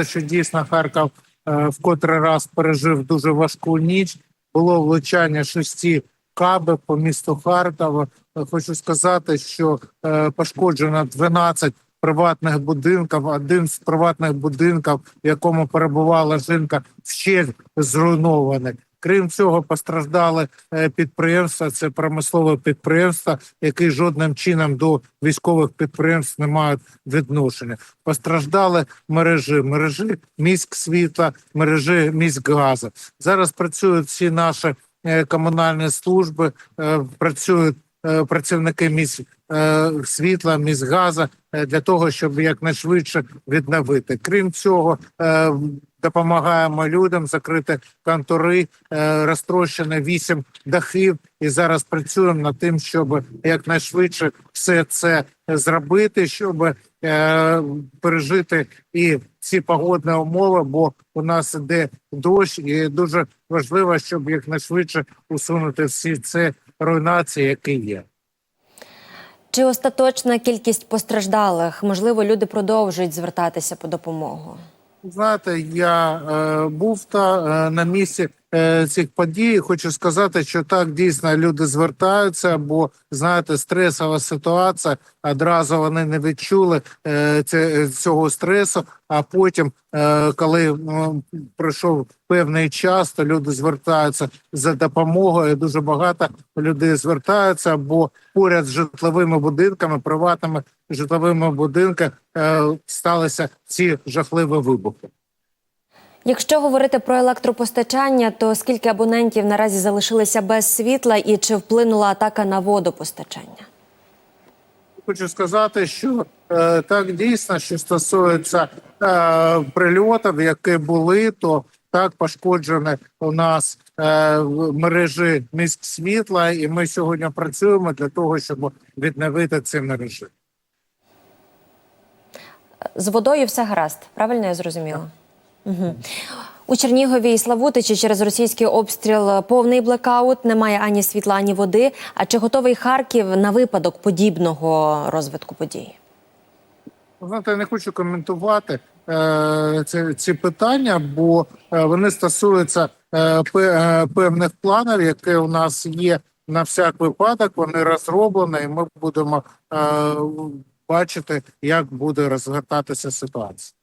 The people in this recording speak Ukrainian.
що дійсно Харків е, в котрий раз пережив дуже важку ніч. Було влучання шести кабів по місту Харкова. Е, Хочу сказати, що е, пошкоджено 12 приватних будинків. Один з приватних будинків, в якому перебувала жінка, ще зруйнований. Крім цього, постраждали е, підприємства. Це промислове підприємство, які жодним чином до військових підприємств не мають відношення. Постраждали мережі, мережі міськ світла, мережі міськ газу. Зараз працюють всі наші е, комунальні служби, е, працюють працівники міськ е, світла, міськгазу е, для того, щоб якнайшвидше відновити. Крім цього, допомагаємо людям закрити контори, е, розтрощено вісім дахів, і зараз працюємо над тим, щоб якнайшвидше все це зробити, щоб е, пережити і ці погодні умови, бо у нас іде дощ, і дуже важливо, щоб якнайшвидше усунути всі ці руйнації, які є. Чи остаточна кількість постраждалих? Можливо, люди продовжують звертатися по допомогу. Знаєте, я е, був та е, на місці е, цих подій. Хочу сказати, що так дійсно люди звертаються, бо знаєте, стресова ситуація. Одразу вони не відчули е, цього стресу. А потім, е, коли ну, пройшов певний час, то люди звертаються за допомогою. Дуже багато людей звертаються, бо поряд з житловими будинками, приватними житловими будинками е, сталися ці жахливі вибухи. Якщо говорити про електропостачання, то скільки абонентів наразі залишилися без світла і чи вплинула атака на водопостачання? Хочу сказати, що е, так дійсно, що стосується е, прильотів, які були, то так пошкоджені у нас е, мережі міськ світла, і ми сьогодні працюємо для того, щоб відновити ці мережі. З водою все гаразд, правильно я зрозуміла? Угу. У Чернігові і Славутичі через російський обстріл повний блекаут, немає ані світла, ані води. А чи готовий Харків на випадок подібного розвитку подій? Знаєте, я не хочу коментувати е, ці, ці питання, бо е, вони стосуються е, е, певних планів, які у нас є на всяк випадок. Вони розроблені, і ми будемо е, бачити, як буде розгортатися ситуація.